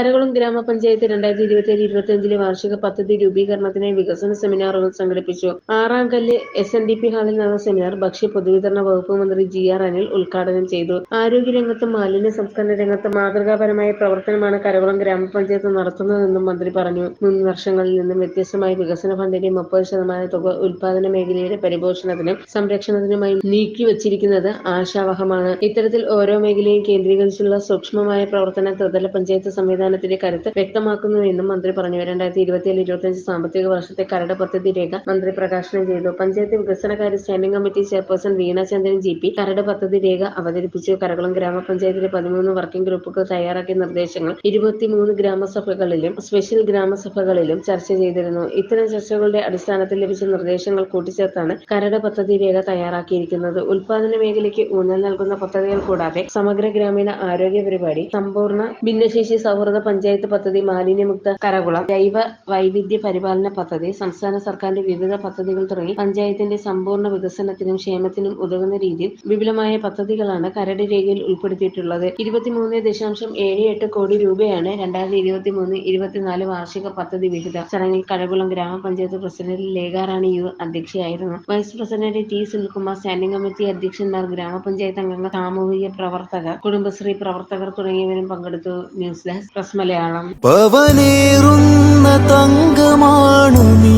കരകുളം ഗ്രാമപഞ്ചായത്ത് രണ്ടായിരത്തി ഇരുപത്തിയേഴ് ഇരുപത്തിയഞ്ചിലെ വാർഷിക പദ്ധതി രൂപീകരണത്തിനായി വികസന സെമിനാറുകൾ സംഘടിപ്പിച്ചു. ആറാം കല്ല് എസ് എൻ ഡി പി ഹാളിൽ നടന്ന സെമിനാർ ഭക്ഷ്യ പൊതുവിതരണ വകുപ്പ് മന്ത്രി ജി ആർ അനിൽ ഉദ്ഘാടനം ചെയ്തു. ആരോഗ്യരംഗത്തും മാലിന്യ സംസ്കരണ രംഗത്തും മാതൃകാപരമായ പ്രവർത്തനമാണ് കരകുളം ഗ്രാമപഞ്ചായത്ത് നടത്തുന്നതെന്നും മന്ത്രി പറഞ്ഞു. മുൻ വർഷങ്ങളിൽ നിന്നും വ്യത്യസ്തമായി വികസന ഫണ്ടിന്റെ മുപ്പത് ശതമാനം തുക ഉൽപാദന മേഖലയുടെ പരിപോഷണത്തിനും സംരക്ഷണത്തിനുമായി നീക്കിവച്ചിരിക്കുന്നത് ആശാവഹമാണ്. ഇത്തരത്തിൽ ഓരോ മേഖലയും കേന്ദ്രീകരിച്ചുള്ള സൂക്ഷ്മമായ പ്രവർത്തനം ത്രിതല പഞ്ചായത്ത് സംവിധാനത്തിന്റെ കരുത്ത് വ്യക്തമാക്കുന്നു എന്നും മന്ത്രി പറഞ്ഞു. രണ്ടായിരത്തി ഇരുപത്തിയേഴ് ഇരുപത്തിയഞ്ച് സാമ്പത്തിക വർഷത്തെ കരട് പദ്ധതി രേഖ മന്ത്രി പ്രകാശനം ചെയ്തു. പഞ്ചായത്ത് വികസന കാര്യ standing committee chairperson Veena Chandran G P കരട് പദ്ധതി രേഖ അവതരിപ്പിച്ചു. കരകുളം ഗ്രാമപഞ്ചായത്തിലെ പതിമൂന്ന് വർക്കിംഗ് ഗ്രൂപ്പുകൾ തയ്യാറാക്കിയ നിർദ്ദേശങ്ങൾ ഇരുപത്തിമൂന്ന് ഗ്രാമസഭകളിലും സ്പെഷ്യൽ ഗ്രാമസഭകളിലും ചർച്ച ചെയ്തിരുന്നു. ഇത്തരം ചർച്ചകളുടെ അടിസ്ഥാനത്തിൽ ലഭിച്ച നിർദ്ദേശങ്ങൾ കൂട്ടിച്ചേർത്താണ് കരട് പദ്ധതി രേഖ തയ്യാറാക്കിയിരിക്കുന്നത്. ഉൽപാദന മേഖലയ്ക്ക് ഊന്നൽ നൽകുന്ന പദ്ധതികൾ കൂടാതെ സമഗ്ര ഗ്രാമീണ ആരോഗ്യ പരിപാടി സമ്പൂർണ ഭിന്നശേഷി സൗഹൃദ പഞ്ചായത്ത് പദ്ധതി മാലിന്യമുക്ത കരകുളം ജൈവ വൈവിധ്യ പരിപാലന പദ്ധതി സംസ്ഥാന സർക്കാരിന്റെ വിവിധ പദ്ധതികൾ തുടങ്ങി പഞ്ചായത്തിന്റെ സമ്പൂർണ വികസനത്തിനും ക്ഷേമത്തിനും ഉതകുന്ന രീതിയിൽ വിപുലമായ പദ്ധതികളാണ് കരട് രേഖയിൽ ഉൾപ്പെടുത്തിയിട്ടുള്ളത്. ഇരുപത്തിമൂന്ന് ദശാംശം ഏഴ് എട്ട് കോടി രൂപയാണ് രണ്ടായിരത്തി ഇരുപത്തി മൂന്ന് ഇരുപത്തിനാല് വാർഷിക പദ്ധതി വിഹിതം. ചടങ്ങിൽ കരകുളം ഗ്രാമപഞ്ചായത്ത് president Lekharani U അധ്യക്ഷയായിരുന്നു. Vice president T Sunilkumar standing committee അധ്യക്ഷന്മാർ ഗ്രാമപഞ്ചായത്ത് അംഗങ്ങൾ സാമൂഹിക പ്രവർത്തകർ കുടുംബശ്രീ പ്രവർത്തകർ തുടങ്ങിയവരും പങ്കെടുത്തു. ന്യൂസ് ഡെസ്ക് പ്രസ് മലയാളം പവനേറുന്ന തങ്കമാണു നീ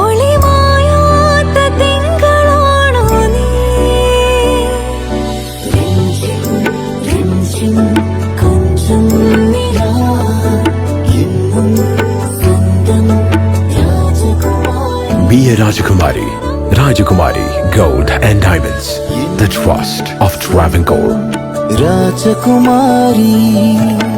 ഒളിമായാത്ത തിങ്കളാണോ നീ കൊഞ്ചം നിലാ എന്നും സ്വന്തം രാജകുമാരി Be a Rajakumari. Rajakumari Gold and Diamonds. Rajkumari.